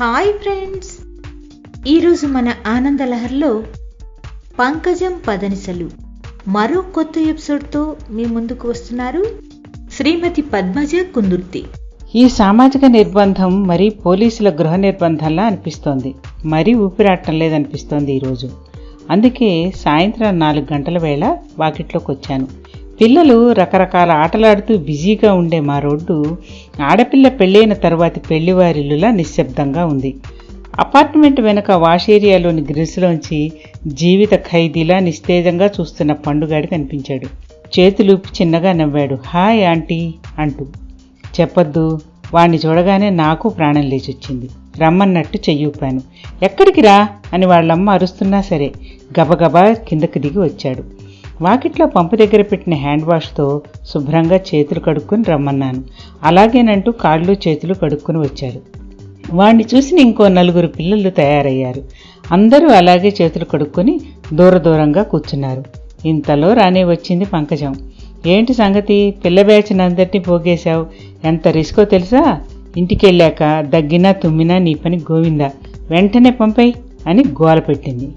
Hi friends. ఈరోజు మన ఆనందలహర్లో పంకజం పదనిసలు మరో కొత్త ఎపిసోడ్తో మీ ముందుకు వస్తున్నారు శ్రీమతి పద్మజ కుందుర్తి. ఈ సామాజిక నిర్బంధం మరి పోలీసుల గృహ నిర్బంధంలా అనిపిస్తోంది. మరీ ఊపిరాటం లేదనిపిస్తోంది ఈరోజు. అందుకే సాయంత్రం నాలుగు గంటల వేళ వాకిట్లోకి వచ్చాను పిల్లలు రకరకాల ఆటలాడుతూ బిజీగా ఉండే మా రోడ్డు ఆడపిల్ల పెళ్ళైన తర్వాతి పెళ్ళివారిల్లులా నిశ్శబ్దంగా ఉంది. అపార్ట్మెంట్ వెనక వాష్ ఏరియాలోని గ్రిల్స్లోంచి జీవిత ఖైదీలా నిస్తేజంగా చూస్తున్న పండుగాడి కనిపించాడు. చేతులు చిన్నగా నవ్వాడు. హాయ్ ఆంటీ అంటూ. చెప్పొద్దు. వాణ్ణి చూడగానే నాకు ప్రాణం లేచొచ్చింది. రమ్మన్నట్టు చెయ్యూపాను. ఎక్కడికి రా? అని వాళ్ళమ్మ అరుస్తున్నా సరే గబగబా కిందకి దిగి వచ్చాడు. వాకిట్లో పంపు దగ్గర పెట్టిన హ్యాండ్ వాష్తో శుభ్రంగా చేతులు కడుక్కొని రమ్మన్నాను. అలాగేనంటూ కాళ్ళు చేతులు కడుక్కొని వచ్చారు. వాణ్ణి చూసిన ఇంకో నలుగురు పిల్లలు తయారయ్యారు. అందరూ అలాగే చేతులు కడుక్కొని దూర దూరంగా కూర్చున్నారు. ఇంతలో రానే వచ్చింది పంకజం. ఏంటి సంగతి? పిల్ల బ్యాచ్ని అందరినీ పోగేశావు. ఎంత రిస్కో తెలుసా? ఇంటికెళ్ళాక దగ్గినా తుమ్మినా నీ పని గోవిందా? వెంటనే పంపై అని గోల పెట్టింది.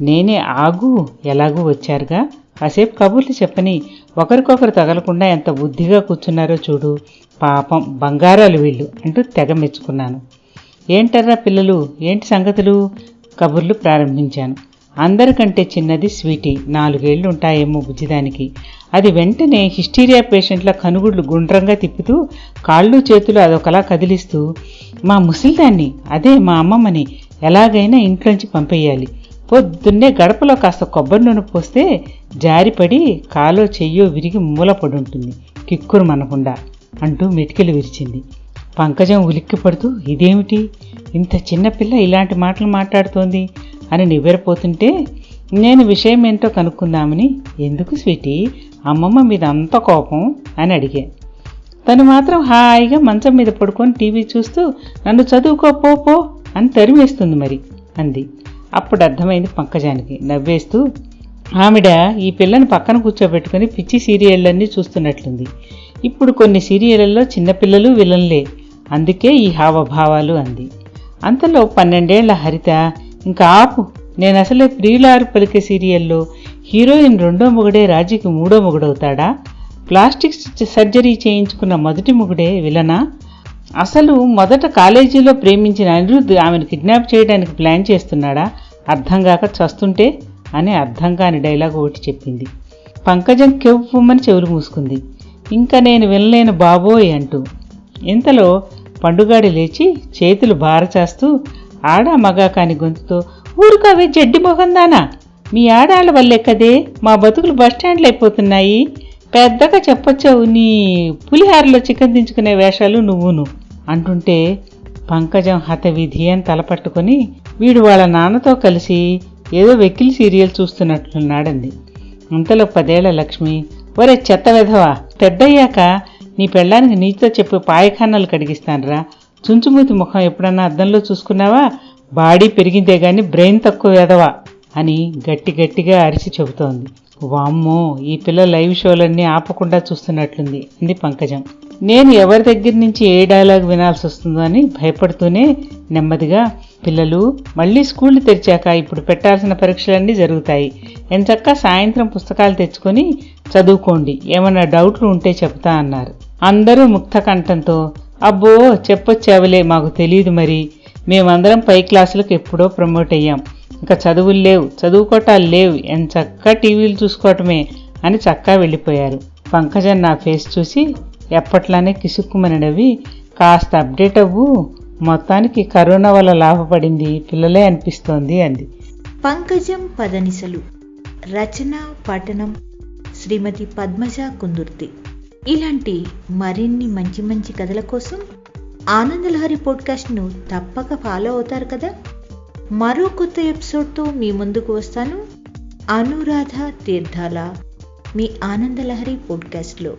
నేనే ఆగు ఎలాగూ వచ్చారుగా? కాసేపు కబుర్లు చెప్పని ఒకరికొకరు తగలకుండా ఎంత బుద్ధిగా కూర్చున్నారో చూడు. పాపం బంగారాలు వీళ్ళు అంటూ తెగ మెచ్చుకున్నాను. ఏంటర్రా పిల్లలు? ఏంటి సంగతులు? కబుర్లు ప్రారంభించాను. అందరికంటే చిన్నది స్వీటీ. నాలుగేళ్ళు ఉంటాయేమో బుజ్జిదానికి. అది వెంటనే హిస్టీరియా పేషెంట్ల కనుగుడ్లు గుండ్రంగా తిప్పుతూ కాళ్ళు చేతులు అదొకలా కదిలిస్తూ మా ముసలిదాన్ని అదే మా అమ్మమ్మని ఎలాగైనా ఇంట్లోంచి పంపేయాలి. పొద్దున్నే గడపలో కాస్త కొబ్బరి నూనె పోస్తే జారిపడి కాలో చెయ్యో విరిగి మూలపడి ఉంటుంది. కిక్కురు మనకుండా అంటూ మెటికెలు విరిచింది. పంకజం ఉలిక్కి పడుతూ ఇదేమిటి? ఇంత చిన్నపిల్ల ఇలాంటి మాటలు మాట్లాడుతోంది? అని నివ్వెరపోతుంటే నేను విషయం ఏంటో కనుక్కుందామని. ఎందుకు స్వీటీ? అమ్మమ్మ మీద అంత కోపం? అని అడిగా. తను మాత్రం హాయిగా మంచం మీద పడుకొని టీవీ చూస్తూ నన్ను చదువుకో పో పో అని తరిమేస్తుంది మరి అంది. అప్పుడు అర్థమైంది పంకజానికి నవ్వేస్తూ ఆవిడ ఈ పిల్లని పక్కన కూర్చోబెట్టుకుని పిచ్చి సీరియళ్ళన్నీ చూస్తున్నట్లుంది. ఇప్పుడు కొన్ని సీరియళ్ళలో చిన్నపిల్లలు విలన్లే. అందుకే ఈ హావభావాలు అంది. అంతలో పన్నెండేళ్ళ హరిత ఇంకా ఆపు. నేను అసలే ప్రియులారు పలికే సీరియల్లో హీరోయిన్ రెండో మొగుడే రాజీకి మూడో మొగుడవుతాడా? ప్లాస్టిక్ సర్జరీ చేయించుకున్న మొదటి మొగుడే విలనా? అసలు మొదట కాలేజీలో ప్రేమించిన అనిరుద్ధ్ ఆమెను కిడ్నాప్ చేయడానికి ప్లాన్ చేస్తున్నాడా? అర్థం కాక చస్తుంటే అని అర్థం కాని డైలాగ్ ఒకటి చెప్పింది. పంకజం కెవ్వమని చెవులు మూసుకుంది. ఇంకా నేను వినలేను బాబోయ్ అంటూ. ఇంతలో పండుగాడి లేచి చేతులు బారచేస్తూ ఆడ మగా కాని గొంతుతో ఊరుకవే జడ్డి మొహందానా? మీ ఆడాళ్ళ వల్లే కదే మా బతుకులు బస్టాండ్లు అయిపోతున్నాయి. పెద్దగా చెప్పొచ్చావు నీ పులిహారలో చికెన్ దించుకునే వేషాలు నువ్వును. అంటుంటే పంకజం హతవిధి అని తలపట్టుకొని వీడు వాళ్ళ నాన్నతో కలిసి ఏదో వెకిలి సీరియల్ చూస్తున్నట్లున్నాడంది అంతలో పదేళ్ళ లక్ష్మి ఒరే చెత్త వెధవా పెద్దయ్యాక నీ పెళ్ళానికి నీతో చెప్పి పాయఖానాలు కడిగిస్తానరా. చుంచుమూతి ముఖం ఎప్పుడన్నా అద్దంలో చూసుకున్నావా? బాడీ పెరిగిందే గాని బ్రెయిన్ తక్కువ వెధవా అని గట్టి గట్టిగా అరిచి చెబుతోంది. వామ్మో ఈ పిల్ల లైవ్ షోలన్నీ ఆపకుండా చూస్తున్నట్లుంది అంది పంకజం. నేను ఎవరి దగ్గర నుంచి ఏ డైలాగ్ వినాల్సి వస్తుందో అని భయపడుతూనే నెమ్మదిగా పిల్లలు మళ్ళీ స్కూల్ తెరిచాక ఇప్పుడు పెట్టాల్సిన పరీక్షలన్నీ జరుగుతాయి. ఎంచక్క సాయంత్రం పుస్తకాలు తెచ్చుకొని చదువుకోండి. ఏమైనా డౌట్లు ఉంటే చెప్తా అన్నారు. అందరూ ముక్త కంఠంతో అబ్బో చెప్పొచ్చావులే మాకు తెలియదు మరి. మేమందరం పై క్లాసులకు ఎప్పుడో ప్రమోట్ అయ్యాం. ఇంకా చదువులు లేవు చదువుకోవటాలు లేవు. ఎంచక్క టీవీలు చూసుకోవటమే అని చక్కా వెళ్ళిపోయారు. పంకజన్ నా ఫేస్ చూసి ఎప్పట్లానే కిసుక్కుమని నవ్వి కాస్త అప్డేట్ అవ్వు. మొత్తానికి కరోనా వల్ల లాభపడింది పిల్లలే అనిపిస్తోంది అంది. పంకజం పదనిసలు. రచన పఠనం శ్రీమతి పద్మజ కుందుర్తి. ఇలాంటి మరిన్ని మంచి మంచి కథల కోసం ఆనందలహరి పోడ్కాస్ట్ను తప్పక ఫాలో అవుతారు కదా? మరో కొత్త ఎపిసోడ్తో మీ ముందుకు వస్తాను. అనురాధ తీర్థాల మీ ఆనందలహరి పోడ్కాస్ట్లో.